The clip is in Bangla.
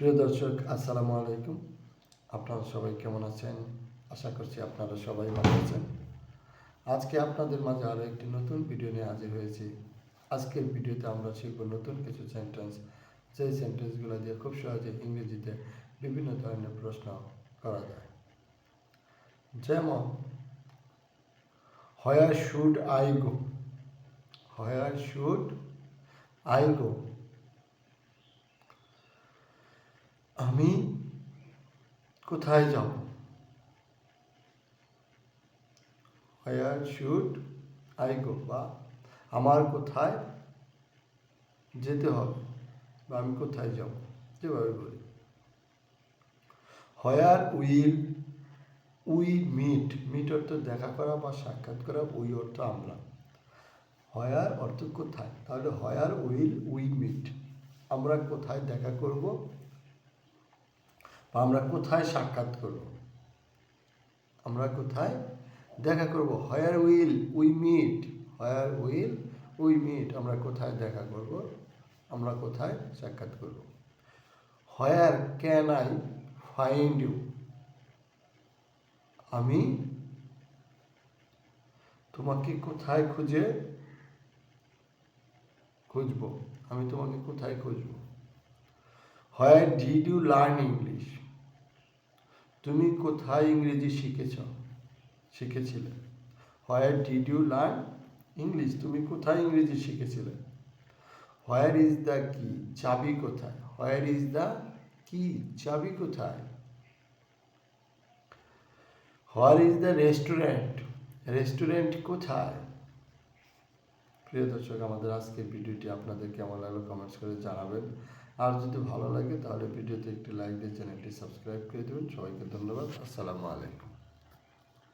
প্রিয় দর্শক, আসসালামু আলাইকুম। আপনারা সবাই কেমন আছেন? আশা করছি আপনারা সবাই ভালো আছেন। আজকে আপনাদের মাঝে আরও একটি নতুন ভিডিও নিয়ে হাজির হয়েছি। আজকের ভিডিওতে আমরা শিখব নতুন কিছু সেন্টেন্স যেই সেন্টেন্সগুলো দিয়ে খুব সহজে ইংরেজিতে বিভিন্ন ধরনের প্রশ্ন করা যায়। যেমন where should I go where should I go আমি কোথায় যাব? হোয়ার শুড আই গো বা আমার কোথায় যেতে হবে? বা আমি কোথায় যাব? যেভাবে বলি। Where will we meet meet অর্থ দেখা করা বা সাক্ষাৎ করা, উই অর্থ আমরা। হোয়ার অর্থ কোথায়? তাহলে হোয়ার উইল উই মিট আমরা কোথায় দেখা করব? বা আমরা কোথায় সাক্ষাৎ করব? আমরা কোথায় দেখা করব? Where will we meet where will we meet আমরা কোথায় দেখা করব? আমরা কোথায় সাক্ষাৎ করব? Where can I find you আমি তোমাকে কোথায় খুঁজে খুঁজব? আমি তোমাকে কোথায় খুঁজব? Where did you learn English তুমি কোথায় ইংরেজি শিখেছ? শিখেছিলে। Where did you learn English তুমি কোথায় ইংরেজি শিখেছিলে? হোয়ার ইজ দ্য কি চাবি কোথায়? হোয়ার ইজ দ্য কি চাবি কোথায়? Where is the restaurant restaurant কোথায়? প্রিয় দর্শক, আমাদের আজকের ভিডিওটি আপনাদের কেমন লাগল কমেন্টস করে জানাবেন। আর যদি ভালো লাগে তাহলে ভিডিওতে একটি লাইক দিয়ে চ্যানেলটি সাবস্ক্রাইব করে দেবেন। সবাইকে ধন্যবাদ। আসসালামু আলাইকুম।